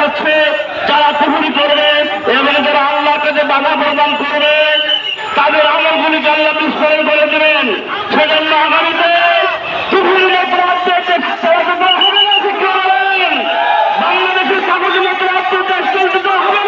যাচ্ছে, যারা কুহুরি করবে এবং যারা আল্লাহকে যে বাধা প্রদান করবে, তাদের আমলগুলিকে জানলা বিস্ফোরণ করে দেবেন। সেজন্য আগামীতে বাংলাদেশের কাগজের হবে না।